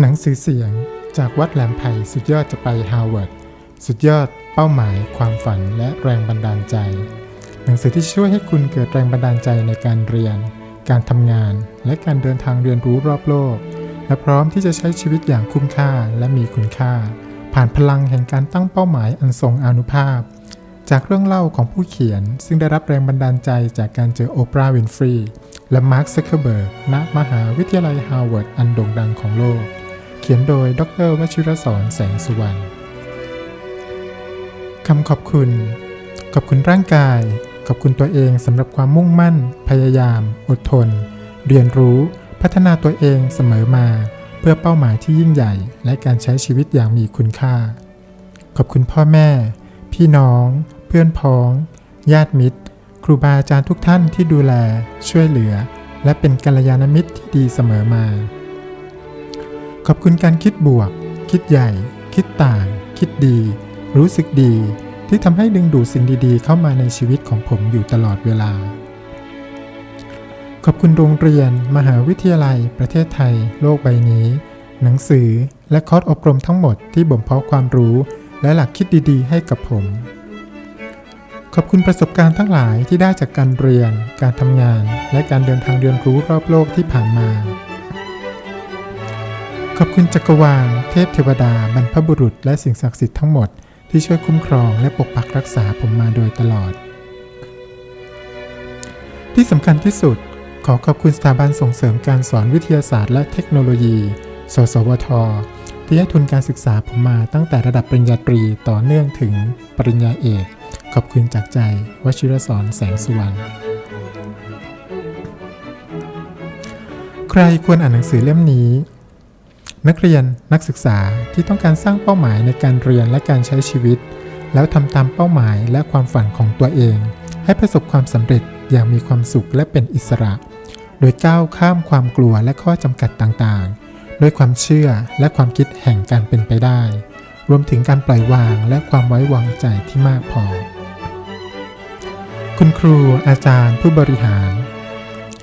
หนังสือเสียงจากวัดแหลมไผ่สุดยอดจะไปฮาร์วาร์ดสุดยอดเป้าหมาย ความฝันและแรงบันดาลใจ หนังสือที่ช่วยให้คุณเกิดแรงบันดาลใจในการเรียน การทำงาน และการเดินทางเรียนรู้รอบโลก และพร้อมที่จะใช้ชีวิตอย่างคุ้มค่าและมีคุณค่า ผ่านพลังแห่งการตั้งเป้าหมายอันทรงอนุภาพ จากเรื่องเล่าของผู้เขียน ซึ่งได้รับแรงบันดาลใจจากการเจอโอปราห์วินฟรีและมาร์คซักเคอร์เบิร์กณมหาวิทยาลัยฮาร์วาร์ดอันโด่งดังของโลก เขียนโดย ดรวชิรสอนแสงสุวรรณคำขอบคุณ ขอบคุณร่างกาย ขอบคุณตัวเองสำหรับความมุ่งมั่น พยายาม อดทน เรียนรู้ พัฒนาตัวเองเสมอมา เพื่อเป้าหมายที่ยิ่งใหญ่ และการใช้ชีวิตอย่างมีคุณค่า ขอบคุณพ่อแม่ พี่น้อง เพื่อนพ้อง ญาติมิตร ครูบาอาจารย์ทุกท่านที่ดูแล ช่วยเหลือ และเป็นกัลยาณมิตรที่ดีเสมอมา ขอบคุณการคิดบวก คิดใหญ่ คิดต่าง คิดดี รู้สึกดี ที่ทำให้ดึงดูดสิ่งดีๆ เข้ามาในชีวิตของผมอยู่ตลอดเวลา ขอบคุณโรงเรียน มหาวิทยาลัย ประเทศไทย โลกใบนี้ หนังสือ และคอร์สอบรมทั้งหมดที่บ่มเพาะความรู้ และหลักคิดดีๆ ให้กับผม ขอบคุณประสบการณ์ทั้งหลายที่ได้จากการเรียน การทำงาน และการเดินทางเรียนรู้รอบโลกที่ผ่านมา ขอบคุณจักรวาล เทพเทวดาบรรพบุรุษ และสิ่งศักดิ์สิทธิ์ทั้งหมดที่ช่วยคุ้มครองและปกปักรักษาผมมาโดยตลอด ที่สำคัญที่สุด ขอขอบคุณสถาบันส่งเสริมการสอนวิทยาศาสตร์และเทคโนโลยี สสวท ที่ให้ทุนการศึกษาผมมาตั้งแต่ระดับปริญญาตรีต่อเนื่องถึงปริญญาเอก ขอบคุณจากใจ วชิรสอนแสงสุวรรณใครควรอ่านหนังสือเล่มนี้ นักเรียนนักศึกษาที่ต้องการสร้างเป้าหมายในการเรียนและการใช้ชีวิต แล้วทำตามเป้าหมายและความฝันของตัวเอง ให้ประสบความสำเร็จอย่างมีความสุขและเป็นอิสระ โดยก้าวข้ามความกลัวและข้อจำกัดต่างๆ ด้วยความเชื่อและความคิดแห่งการเป็นไปได้ รวมถึงการปล่อยวางและความไว้วางใจที่มากพอ คุณครูอาจารย์ผู้บริหาร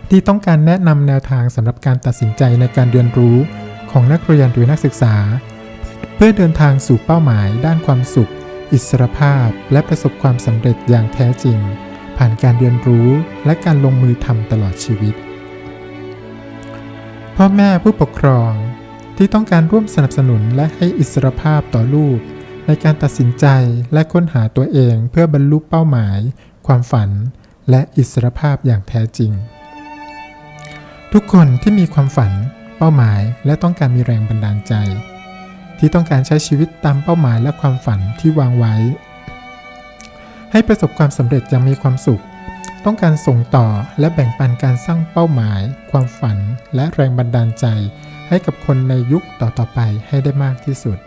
ที่ต้องการแนะนำแนวทางสำหรับการตัดสินใจในการเรียนรู้ ของนักเรียนหรือนักศึกษา เพื่อเดินทางสู่เป้าหมายด้านความสุข อิสรภาพ และประสบความสำเร็จอย่างแท้จริง ผ่านการเรียนรู้และการลงมือทำตลอดชีวิต พ่อแม่ผู้ปกครองที่ต้องการร่วมสนับสนุนและให้อิสรภาพต่อลูก ในการตัดสินใจและค้นหาตัวเองเพื่อบรรลุเป้าหมาย ความฝัน และอิสรภาพอย่างแท้จริง ทุกคนที่มีความฝัน เป้าหมายและต้องการมีแรงบันดาลใจ ที่ต้องการใช้ชีวิตตามเป้าหมายและความฝันที่วางไว้ ให้ประสบความสำเร็จอย่างมีความสุข ต้องการส่งต่อและแบ่งปันการสร้างเป้าหมาย ความฝัน และแรงบันดาลใจ ให้กับคนในยุคต่อๆไปให้ได้มากที่สุด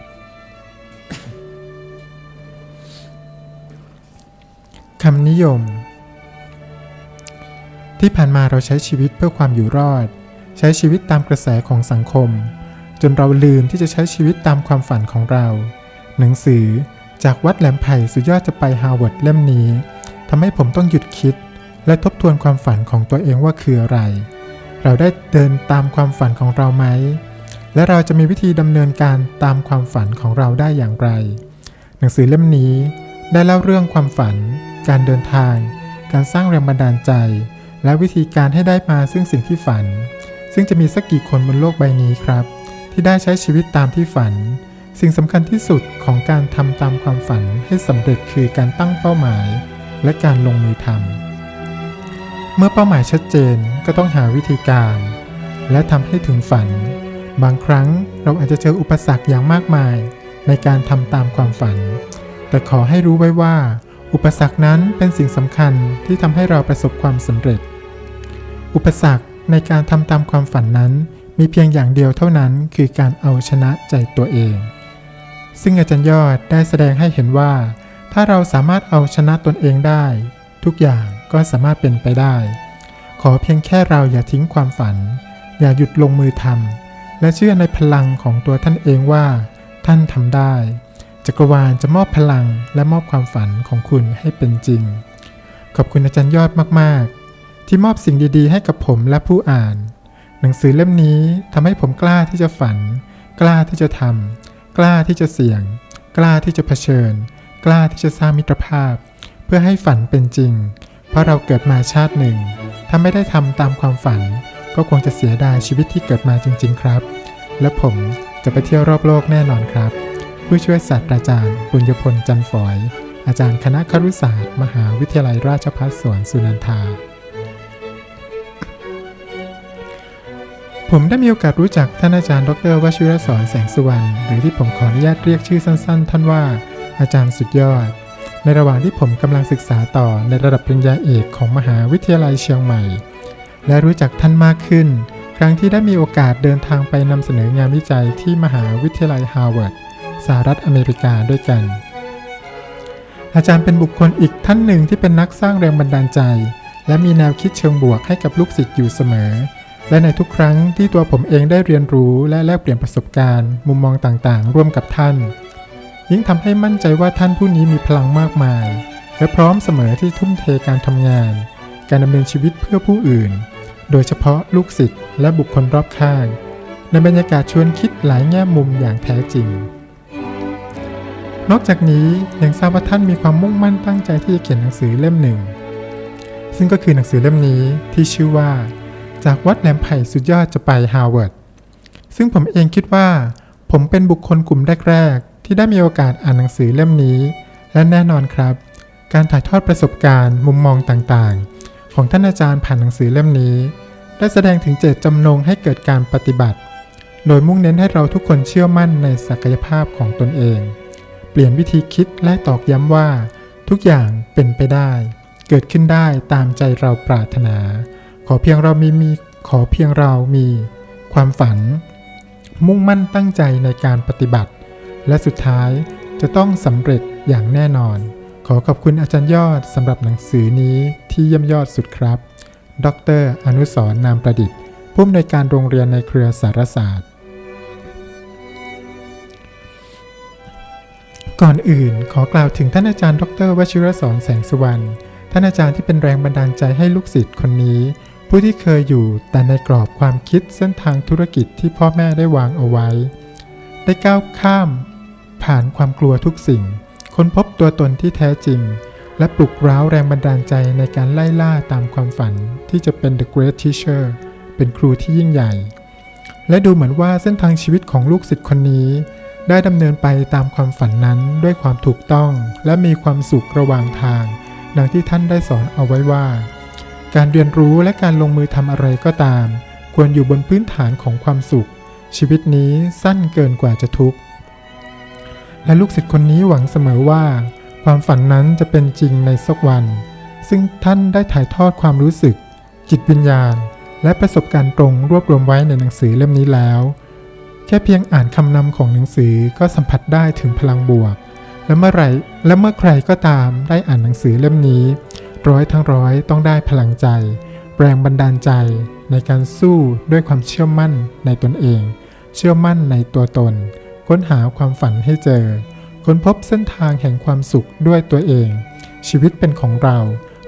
คำนิยม ที่ผ่านมาเราใช้ชีวิตเพื่อความอยู่รอด ใช้ชีวิตตามกระแสของสังคม จนเราลืมที่จะใช้ชีวิตตามความฝันของเรา หนังสือจากวัดแหลมไผ่สุดยอดจะไปฮาร์วาร์ดเล่มนี้ทำให้ผมต้องหยุดคิด และทบทวนความฝันของตัวเองว่าคืออะไร เราได้เดินตามความฝันของเราไหม และเราจะมีวิธีดำเนินการตามความฝันของเราได้อย่างไร หนังสือเล่มนี้ได้เล่าเรื่องความฝัน การเดินทาง การสร้างแรงบันดาลใจ และวิธีการให้ได้มาซึ่งสิ่งที่ฝัน ซึ่งจะมีสักกี่คนบนโลกใบนี้ครับ ที่ได้ใช้ชีวิตตามที่ฝัน สิ่งสำคัญที่สุดของการทำตามความฝันให้สำเร็จคือการตั้งเป้าหมาย และการลงมือทำเมื่อเป้าหมายชัดเจนก็ต้องหาวิธีการ และทำให้ถึงฝัน บางครั้งเราอาจจะเจออุปสรรคอย่างมากมาย ในการทำตามความฝัน แต่ขอให้รู้ไว้ว่า อุปสรรคนั้นเป็นสิ่งสำคัญที่ทำให้เราประสบความสำเร็จ อุปสรรค ในการทำตามความฝันนั้น มีเพียงอย่างเดียวเท่านั้นคือการเอาชนะใจตัวเอง ซึ่งอาจารย์ยอดได้แสดงให้เห็นว่า ถ้าเราสามารถเอาชนะตนเองได้ ทุกอย่างก็สามารถเป็นไปได้ ขอเพียงแค่เราอย่าทิ้งความฝัน อย่าหยุดลงมือทำและเชื่อในพลังของตัวท่านเองว่า ท่านทำได้ จักรวาลจะมอบพลังและมอบความฝันของคุณให้เป็นจริง ขอบคุณอาจารย์ยอดมากๆ ที่มอบสิ่งดีๆ ให้กับผมและผู้อ่าน หนังสือเล่มนี้ทำให้ผมกล้าที่จะฝัน กล้าที่จะทำกล้าที่จะเสี่ยง กล้าที่จะเผชิญ กล้าที่จะสร้างมิตรภาพ เพื่อให้ฝันเป็นจริง เพราะเราเกิดมาชาติหนึ่ง ถ้าไม่ได้ทำตามความฝัน ก็คงจะเสียดายชีวิตที่เกิดมาจริง ๆ ครับ และผมจะไปเที่ยวรอบโลกแน่นอนครับ ผู้ช่วยศาสตราจารย์บุญยพลจันฝอย อาจารย์คณะครุศาสตร์ มหาวิทยาลัยราชภัฏสวนสุนันทา ผมได้มีโอกาสรู้จักท่านอาจารย์ดรวชิรสอนแสงสุวรรณหรือที่ผมขออนุญาตเรียกชื่อสั้นๆ ท่านว่า อาจารย์สุดยอด ในระหว่างที่ผมกำลังศึกษาต่อในระดับปริญญาเอกของมหาวิทยาลัยเชียงใหม่ และรู้จักท่านมากขึ้น ครั้งที่ได้มีโอกาสเดินทางไปนำเสนองานวิจัยที่มหาวิทยาลัยฮาร์วาร์ดสหรัฐอเมริกาด้วยกัน อาจารย์เป็นบุคคลอีกท่านหนึ่งที่เป็นนักสร้างแรงบันดาลใจ และมีแนวคิดเชิงบวกให้กับลูกศิษย์อยู่เสมอ และในทุกครั้งที่ตัวผมเองได้เรียนรู้และแลกเปลี่ยนประสบการณ์ มุมมองต่างๆ ร่วมกับท่าน ยิ่งทำให้มั่นใจว่าท่านผู้นี้มีพลังมากมาย และพร้อมเสมอที่ทุ่มเทการทำงาน การดำเนินชีวิตเพื่อผู้อื่น โดยเฉพาะลูกศิษย์และบุคคลรอบข้าง ในบรรยากาศชวนคิดหลายแง่มุมอย่างแท้จริง นอกจากนี้ยังทราบว่าท่านมีความมุ่งมั่นตั้งใจที่จะเขียนหนังสือเล่มหนึ่ง ซึ่งก็คือหนังสือเล่มนี้ที่ชื่อว่า จากวัดแหลมไผ่สุดยอดจะไปฮาร์วาร์ดซึ่งผมเองคิดว่า ผมเป็นบุคคลกลุ่มแรก ๆ ที่ได้มีโอกาสอ่านหนังสือเล่มนี้ และแน่นอนครับ การถ่ายทอดประสบการณ์ มุมมองต่างๆ ของท่านอาจารย์ผ่านหนังสือเล่มนี้ ได้แสดงถึงเจตจำนงให้เกิดการปฏิบัติ โดยมุ่งเน้นให้เราทุกคนเชื่อมั่นในศักยภาพของตนเอง เปลี่ยนวิธีคิดและตอกย้ำว่า ทุกอย่างเป็นไปได้ เกิดขึ้นได้ตามใจเราปรารถนา ขอเพียงเรามีมีขอเพียงเรามีความฝัน มุ่งมั่นตั้งใจในการปฏิบัติ และสุดท้ายจะต้องสำเร็จอย่างแน่นอน ขอขอบคุณอาจารย์ยอดสำหรับหนังสือนี้ที่เยี่ยมยอดสุดครับ ดร อนุสรนามประดิษฐ์ ผู้อำนวยการโรงเรียนในเครือสารศาสตร์ ก่อนอื่นขอกล่าวถึงท่านอาจารย์ ดรวชิรสอนแสงสุวรรณท่านอาจารย์ที่เป็นแรงบันดาลใจให้ลูกศิษย์คนนี้ ผู้ที่เคยอยู่แต่ในกรอบความคิดเส้นทางธุรกิจที่พ่อแม่ได้วางเอาไว้ ได้ก้าวข้าม ผ่านความกลัวทุกสิ่ง ค้นพบตัวตนที่แท้จริง และปลุกร้าวแรงบันดาลใจในการไล่ล่าตามความฝันที่จะเป็น The Great Teacher เป็นครูที่ยิ่งใหญ่ และดูเหมือนว่าเส้นทางชีวิตของลูกศิษย์คนนี้ ได้ดำเนินไปตามความฝันนั้นด้วยความถูกต้อง และมีความสุขระหว่างทาง ดังที่ท่านได้สอนเอาไว้ว่า การเรียนรู้และการลงมือทำอะไรก็ตาม ควรอยู่บนพื้นฐานของความสุข ชีวิตนี้สั้นเกินกว่าจะทุกข์ และลูกศิษย์คนนี้หวังเสมอว่า ความฝันนั้นจะเป็นจริงในสักวัน ซึ่งท่านได้ถ่ายทอดความรู้สึก จิตวิญญาณ และประสบการณ์ตรงรวบรวมไว้ในหนังสือเล่มนี้แล้ว แค่เพียงอ่านคำนำของหนังสือก็สัมผัสได้ถึงพลังบวก และเมื่อไรและเมื่อใครก็ตามได้อ่านหนังสือเล่มนี้ ร้อยทั้งร้อยต้องได้พลังใจ แรงบันดาลใจในการสู้ด้วยความเชื่อมั่นในตนเอง เชื่อมั่นในตัวตน ค้นหาความฝันให้เจอ ค้นพบเส้นทางแห่งความสุขด้วยตัวเอง ชีวิตเป็นของเรา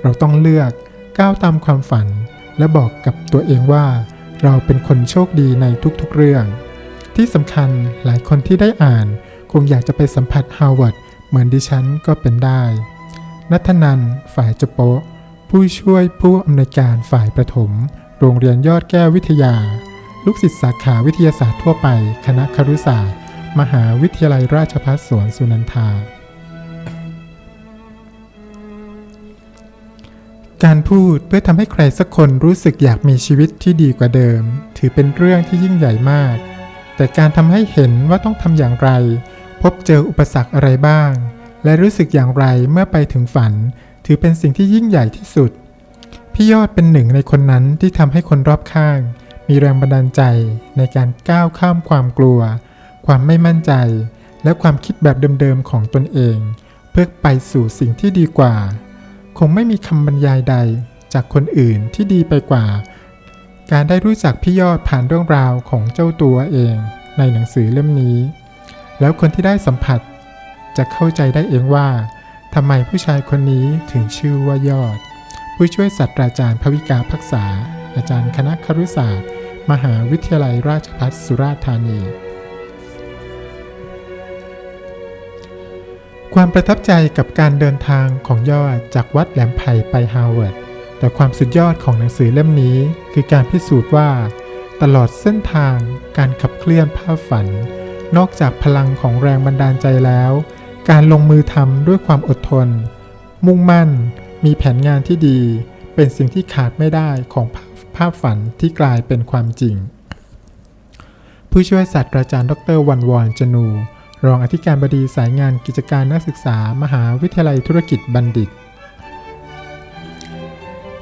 เราต้องเลือกก้าวตามความฝัน และบอกกับตัวเองว่า เราเป็นคนโชคดีในทุกๆเรื่อง ที่สำคัญหลายคนที่ได้อ่าน คงอยากจะไปสัมผัสฮาร์วาร์ดเหมือนดิฉันก็เป็นได้ นัทนันฝ่ายจโปะ ผู้ช่วยผู้อำนวยการฝ่ายประถม โรงเรียนยอดแก้ววิทยา ลูกศิษย์สาขาวิทยาศาสตร์ทั่วไป คณะครุศาสตร์ มหาวิทยาลัยราชภัฏสวนสุนันทา การพูดเพื่อทำให้ใครสักคนรู้สึกอยากมีชีวิตที่ดีกว่าเดิม ถือเป็นเรื่องที่ยิ่งใหญ่มาก แต่การทำให้เห็นว่าต้องทำอย่างไร พบเจออุปสรรคอะไรบ้าง และรู้สึกอย่างไรเมื่อไปถึงฝัน ถือเป็นสิ่งที่ยิ่งใหญ่ที่สุด พี่ยอดเป็นหนึ่งในคนนั้นที่ทำให้คนรอบข้าง มีแรงบันดาลใจในการก้าวข้ามความกลัว ความไม่มั่นใจ และความคิดแบบเดิมๆของตนเอง เพื่อไปสู่สิ่งที่ดีกว่า คงไม่มีคำบรรยายใดจากคนอื่นที่ดีไปกว่า การได้รู้จักพี่ยอดผ่านเรื่องราวของเจ้าตัวเอง ในหนังสือเล่มนี้ แล้วคนที่ได้สัมผัส จะเข้าใจได้เองว่าทำไมผู้ชายคนนี้ถึงชื่อว่ายอด ผู้ช่วยศาสตราจารย์ภวิกาพักษา อาจารย์คณะครุศาสตร์ มหาวิทยาลัยราชภัฏสุราษฎร์ธานี ความประทับใจกับการเดินทางของยอดจากวัดแหลมไผ่ไปฮาวเวิร์ดแต่ความสุดยอดของหนังสือเล่มนี้คือการพิสูจน์ว่า ตลอดเส้นทางการขับเคลื่อนภาพฝัน นอกจากพลังของแรงบันดาลใจแล้ว การลงมือทำด้วยความอดทน มุ่งมั่น มีแผนงานที่ดี เป็นสิ่งที่ขาดไม่ได้ของภาพฝันที่กลายเป็นความจริง ผู้ช่วยศาสตราจารย์ ดรวันวอนจนู รองอธิการบดีสายงานกิจการนักศึกษา มหาวิทยาลัยธุรกิจบัณฑิต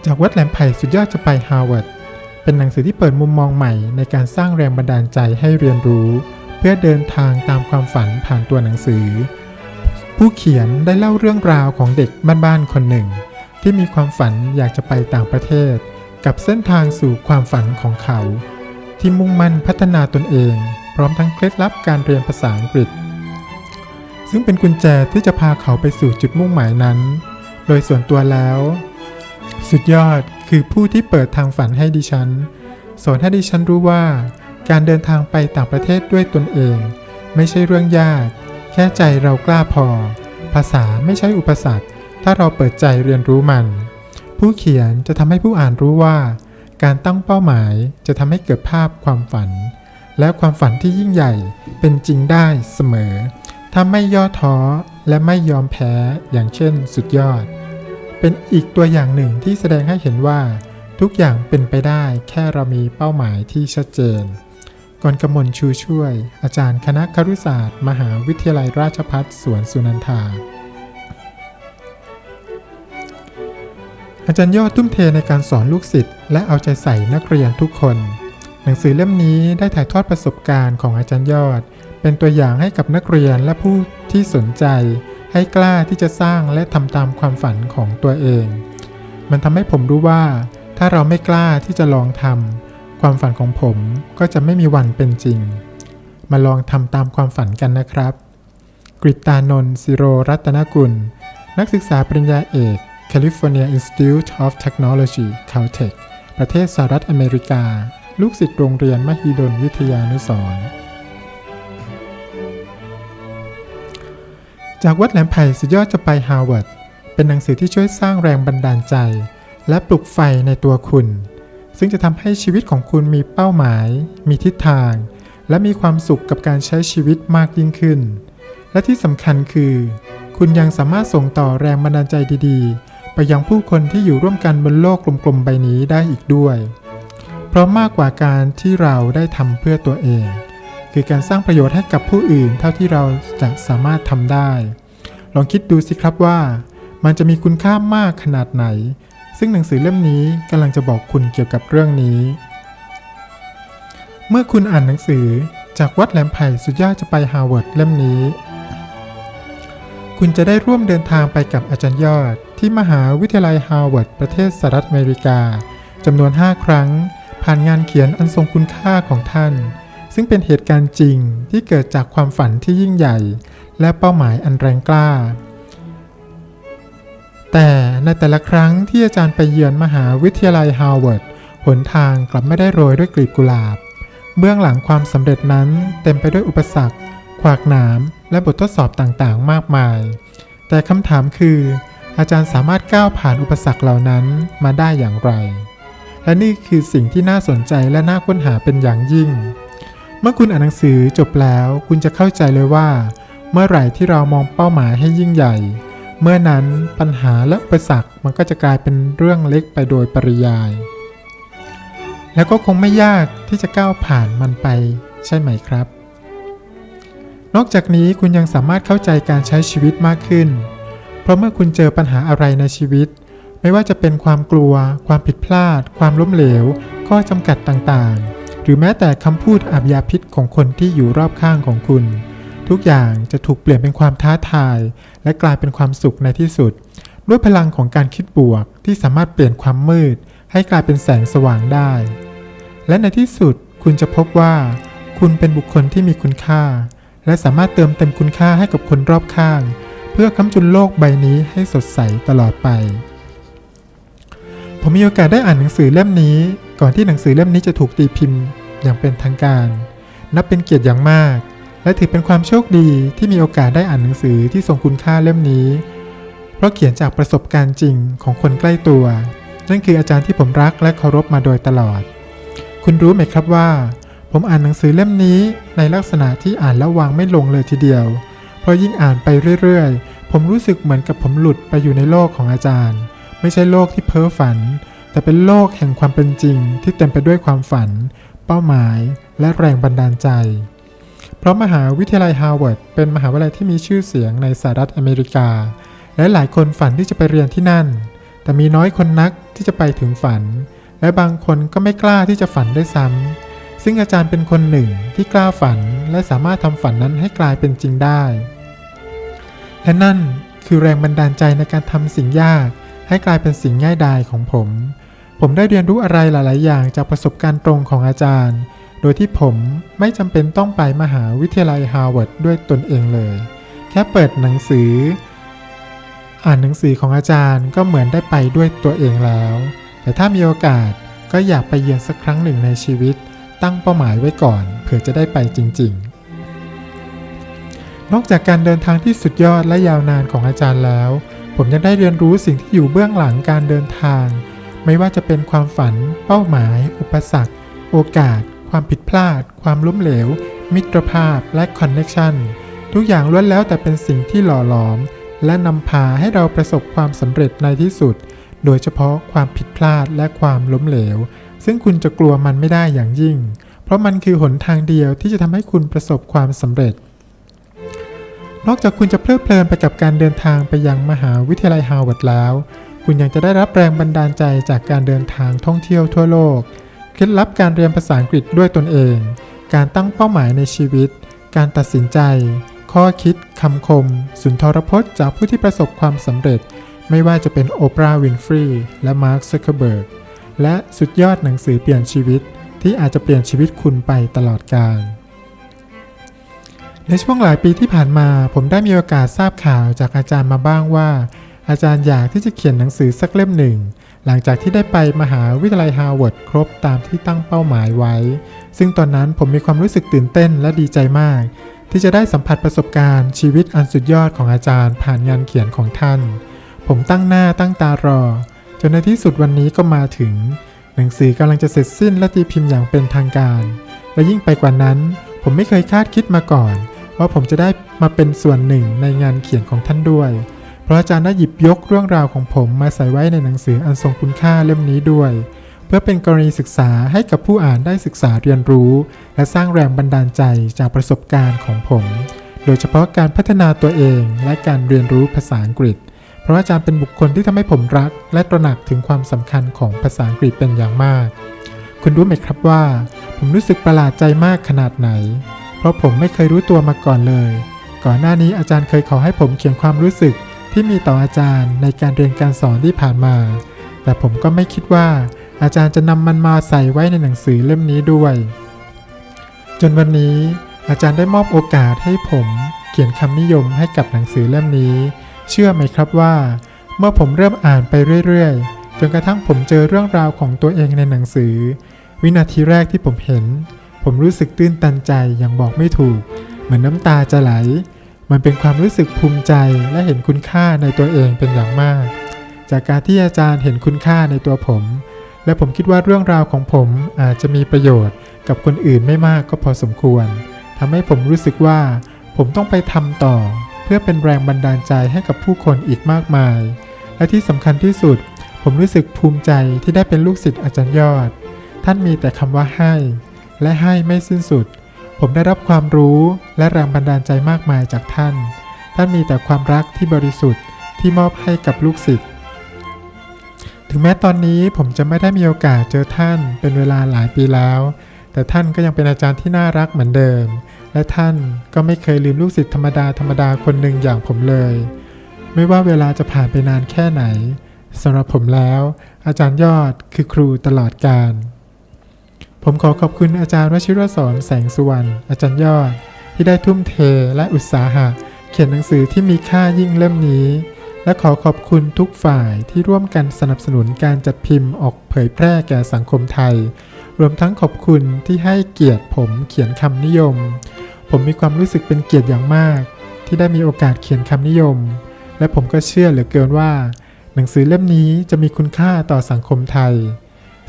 จากวัดแหลมไผ่สุดยอดจะไปฮาร์วาร์ดเป็นหนังสือที่เปิดมุมมองใหม่ในการสร้างแรงบันดาลใจให้เรียนรู้ เพื่อเดินทางตามความฝันผ่านตัวหนังสือ ผู้เขียนได้เล่าเรื่องราวของเด็กบ้านๆคนหนึ่ง ที่มีความฝันอยากจะไปต่างประเทศ กับเส้นทางสู่ความฝันของเขา ที่มุ่งมั่นพัฒนาตนเอง พร้อมทั้งเคล็ดลับการเรียนภาษาอังกฤษ ซึ่งเป็นกุญแจที่จะพาเขาไปสู่จุดมุ่งหมายนั้น โดยส่วนตัวแล้ว สุดยอดคือผู้ที่เปิดทางฝันให้ดิฉันสอนให้ดิฉันรู้ว่า การเดินทางไปต่างประเทศด้วยตนเอง ไม่ใช่เรื่องยาก แค่ใจเรากล้าพอ ภาษาไม่ใช่อุปสรรค ถ้าเราเปิดใจเรียนรู้มัน ผู้เขียนจะทำให้ผู้อ่านรู้ว่า การตั้งเป้าหมายจะทำให้เกิดภาพความฝัน และความฝันที่ยิ่งใหญ่เป็นจริงได้เสมอ ถ้าไม่ย่อท้อและไม่ยอมแพ้อย่างเช่น สุดยอด เป็นอีกตัวอย่างหนึ่งที่แสดงให้เห็นว่า ทุกอย่างเป็นไปได้แค่เรามีเป้าหมายที่ชัดเจน กรกมลชูช่วย อาจารย์คณะครุศาสตร์ มหาวิทยาลัยราชภัฏสวนสุนันทา อาจารย์ยอดทุ่มเทในการสอนลูกศิษย์และเอาใจใส่นักเรียนทุกคน หนังสือเล่มนี้ได้ถ่ายทอดประสบการณ์ของอาจารย์ยอด เป็นตัวอย่างให้กับนักเรียนและผู้ที่สนใจ ให้กล้าที่จะสร้างและทำตามความฝันของตัวเอง มันทำให้ผมรู้ว่า ถ้าเราไม่กล้าที่จะลองทำ ความฝันของผมก็จะไม่มีวันเป็นจริง มาลองทำตามความฝันกันนะครับ กริตานนท์สิโรรัตนกุล นักศึกษาปริญญาเอก California Institute of Technology Caltech ประเทศสหรัฐอเมริกา ลูกศิษย์โรงเรียนมหิดลวิทยานุสรจากวัดแหลมไผ่สุดยอดจะไปฮาร์วาร์ดเป็นหนังสือที่ช่วยสร้างแรงบันดาลใจ และปลุกไฟในตัวคุณ ซึ่งจะทำให้ชีวิตของคุณมีเป้าหมาย มีทิศทาง และมีความสุขกับการใช้ชีวิตมากยิ่งขึ้น และที่สำคัญคือ คุณยังสามารถส่งต่อแรงบันดาลใจดีๆ ไปยังผู้คนที่อยู่ร่วมกันบนโลกกลมๆใบนี้ได้อีกด้วย เพราะมากกว่าการที่เราได้ทำเพื่อตัวเอง คือการสร้างประโยชน์ให้กับผู้อื่นเท่าที่เราจะสามารถทำได้ ลองคิดดูสิครับว่า มันจะมีคุณค่ามากขนาดไหน ซึ่งหนังสือเล่มนี้กำลังจะบอกคุณเกี่ยวกับเรื่องนี้ เมื่อคุณอ่านหนังสือจากวัดแหลมไผ่สุดยอดจะไปฮาร์วาร์ดเล่มนี้ คุณจะได้ร่วมเดินทางไปกับอาจารย์ยอด ที่มหาวิทยาลัยฮาร์วาร์ดประเทศสหรัฐอเมริกาจำนวน 5 ครั้ง ผ่านงานเขียนอันทรงคุณค่าของท่าน ซึ่งเป็นเหตุการณ์จริงที่เกิดจากความฝันที่ยิ่งใหญ่ และเป้าหมายอันแรงกล้า แต่ในแต่ละครั้งที่อาจารย์ไปเยือนมหาวิทยาลัยฮาร์วาร์ดหนทางกลับไม่ได้โรยด้วยกลีบกุหลาบ เบื้องหลังความสำเร็จนั้นเต็มไปด้วยอุปสรรค ขวากหนาม และบททดสอบต่างๆ มากมาย แต่คำถามคือ อาจารย์สามารถก้าวผ่านอุปสรรคเหล่านั้นมาได้อย่างไร และนี่คือสิ่งที่น่าสนใจและน่าค้นหาเป็นอย่างยิ่ง เมื่อคุณอ่านหนังสือจบแล้ว คุณจะเข้าใจเลยว่า เมื่อไหร่ที่เรามองเป้าหมายให้ยิ่งใหญ่ เมื่อนั้นปัญหาและอุปสรรคมันก็จะกลายเป็นเรื่องเล็กไปโดยปริยาย แล้วก็คงไม่ยากที่จะก้าวผ่านมันไปใช่ไหมครับ นอกจากนี้คุณยังสามารถเข้าใจการใช้ชีวิตมากขึ้น เพราะเมื่อคุณเจอปัญหาอะไรในชีวิต ไม่ว่าจะเป็นความกลัว ความผิดพลาด ความล้มเหลว ข้อจำกัดต่างๆ หรือแม้แต่คำพูดอาบยาพิษของคนที่อยู่รอบข้างของคุณ ทุกอย่างจะถูกเปลี่ยนเป็นความท้าทาย และกลายเป็นความสุขในที่สุด ด้วยพลังของการคิดบวกที่สามารถเปลี่ยนความมืด ให้กลายเป็นแสงสว่างได้ และในที่สุดคุณจะพบว่า คุณเป็นบุคคลที่มีคุณค่า และสามารถเติมเต็มคุณค่าให้กับคนรอบข้าง เพื่อค้ำจุนโลกใบนี้ให้สดใสตลอดไป ผมมีโอกาสได้อ่านหนังสือเล่มนี้ ก่อนที่หนังสือเล่มนี้จะถูกตีพิมพ์ อย่างเป็นทางการ นับเป็นเกียรติอย่างมาก และถือเป็นความโชคดีที่มีโอกาสได้อ่านหนังสือที่ทรงคุณค่าเล่มนี้ เพราะเขียนจากประสบการณ์จริงของคนใกล้ตัว นั่นคืออาจารย์ที่ผมรักและเคารพมาโดยตลอด คุณรู้ไหมครับว่า ผมอ่านหนังสือเล่มนี้ในลักษณะที่อ่านแล้ววางไม่ลงเลยทีเดียว เพราะยิ่งอ่านไปเรื่อยๆ ผมรู้สึกเหมือนกับผมหลุดไปอยู่ในโลกของอาจารย์ ไม่ใช่โลกที่เพ้อฝัน แต่เป็นโลกแห่งความเป็นจริงที่เต็มไปด้วยความฝัน เป้าหมาย และแรงบันดาลใจ เพราะมหาวิทยาลัยฮาร์วาร์ดเป็นมหาวิทยาลัยที่มีชื่อเสียงในสหรัฐอเมริกา และหลายคนฝันที่จะไปเรียนที่นั่น แต่มีน้อยคนนักที่จะไปถึงฝัน และบางคนก็ไม่กล้าที่จะฝันได้วยซ้ำซึ่งอาจารย์เป็นคนหนึ่งที่กล้าฝันและสามารถทำฝันนั้นให้กลายเป็นจริงได้ และนั่นคือแรงบันดาลใจในการทำสิ่งยาก ให้กลายเป็นสิ่งง่ายดายของผม ผมได้เรียนรู้อะไรหลาย ๆ อย่างจากประสบการณ์ตรงของอาจารย์ โดยที่ผมไม่จำเป็นต้องไปมหาวิทยาลัยฮาร์วาร์ดด้วยตนเองเลย แค่เปิดหนังสือ อ่านหนังสือของอาจารย์ก็เหมือนได้ไปด้วยตัวเองแล้ว แต่ถ้ามีโอกาสก็อยากไปเยือนสักครั้งหนึ่งในชีวิต ตั้งเป้าหมายไว้ก่อน เผื่อจะได้ไปจริง ๆ นอกจากการเดินทางที่สุดยอดและยาวนานของอาจารย์แล้ว ผมยังได้เรียนรู้สิ่งที่อยู่เบื้องหลังการเดินทาง ไม่ว่าจะเป็นความฝัน เป้าหมาย อุปสรรค โอกาส ความผิดพลาด ความล้มเหลว มิตรภาพ และคอนเน c ชันทุกอย่างล้วนแล้วแต่เป็นสิ่งที่หล่อหลอม และนำพาให้เราประสบความสำเร็จในที่สุด โดยเฉพาะความผิดพลาดและความล้มเหลว ซึ่งคุณจะกลัวมันไม่ได้อย่างยิ่ง เพราะมันคือหนทางเดียวที่จะทำให้คุณประสบความสำเร็จ นอกจากคุณจะเพลิดเพลินไปกับการเดินทางไปยังมหาวิทยาลัยฮาร์วาร์ดแล้ว คุณยังจะได้รับแรงบันดาลใจจากการเดินทางท่องเที่ยวทั่วโลก เคล็ดลับการเรียนภาษาอังกฤษด้วยตนเอง การตั้งเป้าหมายในชีวิต การตัดสินใจ ข้อคิดคำคม สุนทรพจน์จากผู้ที่ประสบความสำเร็จ ไม่ว่าจะเป็นโอปราห์วินฟรีและมาร์คซักเคเบิร์กและสุดยอดหนังสือเปลี่ยนชีวิต ที่อาจจะเปลี่ยนชีวิตคุณไปตลอดกาลในช่วงหลายปีที่ผ่านมา ผมได้มีโอกาสทราบข่าวจากอาจารย์มาบ้างว่า อาจารย์อยากที่จะเขียนหนังสือสักเล่มหนึ่ง หลังจากที่ได้ไปมหาวิทยาลัยฮาร์วาร์ดครบตามที่ตั้งเป้าหมายไว้ ซึ่งตอนนั้นผมมีความรู้สึกตื่นเต้นและดีใจมาก ที่จะได้สัมผัสประสบการณ์ชีวิตอันสุดยอดของอาจารย์ ผ่านงานเขียนของท่าน ผมตั้งหน้าตั้งตารอ จนในที่สุดวันนี้ก็มาถึง หนังสือกำลังจะเสร็จสิ้นและตีพิมพ์อย่างเป็นทางการ และยิ่งไปกว่านั้น ผมไม่เคยคาดคิดมาก่อน ว่าผมจะได้มาเป็นส่วนหนึ่งในงานเขียนของท่านด้วย เพราะอาจารย์ได้หยิบยกเรื่องราวของผมมาใส่ไว้ในหนังสืออันทรงคุณค่าเล่มนี้ด้วย เพื่อเป็นกรณีศึกษาให้กับผู้อ่านได้ศึกษาเรียนรู้ และสร้างแรงบันดาลใจจากประสบการณ์ของผม โดยเฉพาะการพัฒนาตัวเองและการเรียนรู้ภาษาอังกฤษ เพราะอาจารย์เป็นบุคคลที่ทำให้ผมรัก และตระหนักถึงความสำคัญของภาษาอังกฤษเป็นอย่างมาก คุณรู้ไหมครับว่า ผมรู้สึกประหลาดใจมากขนาดไหน เพราะผมไม่เคยรู้ตัวมาก่อนเลย ก่อนหน้านี้อาจารย์เคยขอให้ผมเขียนความรู้สึก ที่มีต่ออาจารย์ในการเรียนการสอนที่ผ่านมา แต่ผมก็ไม่คิดว่าอาจารย์จะนำมันมาใส่ไว้ในหนังสือเล่มนี้ด้วย จนวันนี้อาจารย์ได้มอบโอกาสให้ผมเขียนคำนิยมให้กับหนังสือเล่มนี้ เชื่อไหมครับว่า เมื่อผมเริ่มอ่านไปเรื่อยๆ จนกระทั่งผมเจอเรื่องราวของตัวเองในหนังสือ วินาทีแรกที่ผมเห็น ผมรู้สึกตื้นตันใจอย่างบอกไม่ถูก เหมือนน้ำตาจะไหล มันเป็นความรู้สึกภูมิใจและเห็นคุณค่าในตัวเองเป็นอย่างมาก จากการที่อาจารย์เห็นคุณค่าในตัวผม และผมคิดว่าเรื่องราวของผมอาจจะมีประโยชน์กับคนอื่นไม่มากก็พอสมควรทำให้ผมรู้สึกว่า ผมต้องไปทำต่อ เพื่อเป็นแรงบันดาลใจให้กับผู้คนอีกมากมาย และที่สำคัญที่สุด ผมรู้สึกภูมิใจที่ได้เป็นลูกศิษย์อาจารย์ยอด ท่านมีแต่คำว่าให้ และให้ไม่สิ้นสุด ผมได้รับความรู้และแรงบันดาลใจมากมายจากท่าน ท่านมีแต่ความรักที่บริสุทธิ์ที่มอบให้กับลูกศิษย์ ถึงแม้ตอนนี้ผมจะไม่ได้มีโอกาสเจอท่านเป็นเวลาหลายปีแล้ว แต่ท่านก็ยังเป็นอาจารย์ที่น่ารักเหมือนเดิม และท่านก็ไม่เคยลืมลูกศิษย์ธรรมดาธรรมดาคนหนึ่งอย่างผมเลย ไม่ว่าเวลาจะผ่านไปนานแค่ไหนสำหรับผมแล้ว อาจารย์ยอดคือครูตลอดกาล ผมขอขอบคุณอาจารย์วชิรสอนแสงสุวรรณอาจารย์ยอด ที่ได้ทุ่มเทและอุตสาหะ เขียนหนังสือที่มีค่ายิ่งเล่มนี้ และขอขอบคุณทุกฝ่ายที่ร่วมกันสนับสนุนการจัดพิมพ์ออกเผยแพร่แก่สังคมไทย รวมทั้งขอบคุณที่ให้เกียรติผมเขียนคำนิยม ผมผมมีความรู้สึกเป็นเกียรติอย่างมาก ที่ได้มีโอกาสเขียนคำนิยม และผมก็เชื่อเหลือเกินว่า หนังสือเล่มนี้จะมีคุณค่าต่อสังคมไทย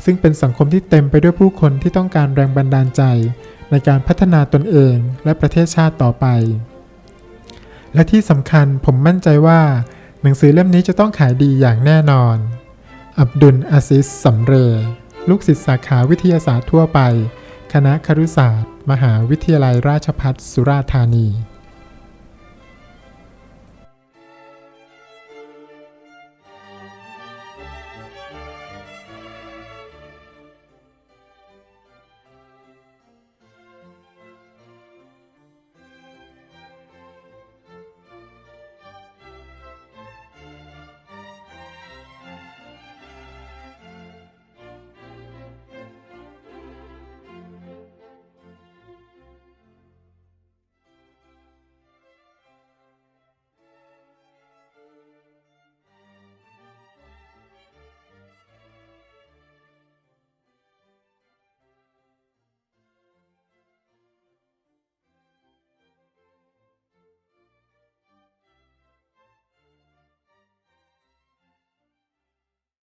ซึ่งเป็นสังคมที่เต็มไปด้วยผู้คนที่ต้องการแรงบันดาลใจ ในการพัฒนาตนเองและประเทศชาติต่อไป และที่สำคัญผมมั่นใจว่า หนังสือเล่มนี้จะต้องขายดีอย่างแน่นอน อับดุลอาซิสสำเร ลูกศิษย์สาขาวิทยาศาสตร์ทั่วไป คณะครุศาสตร์ มหาวิทยาลัยราชภัฏสุราษฎร์ธานี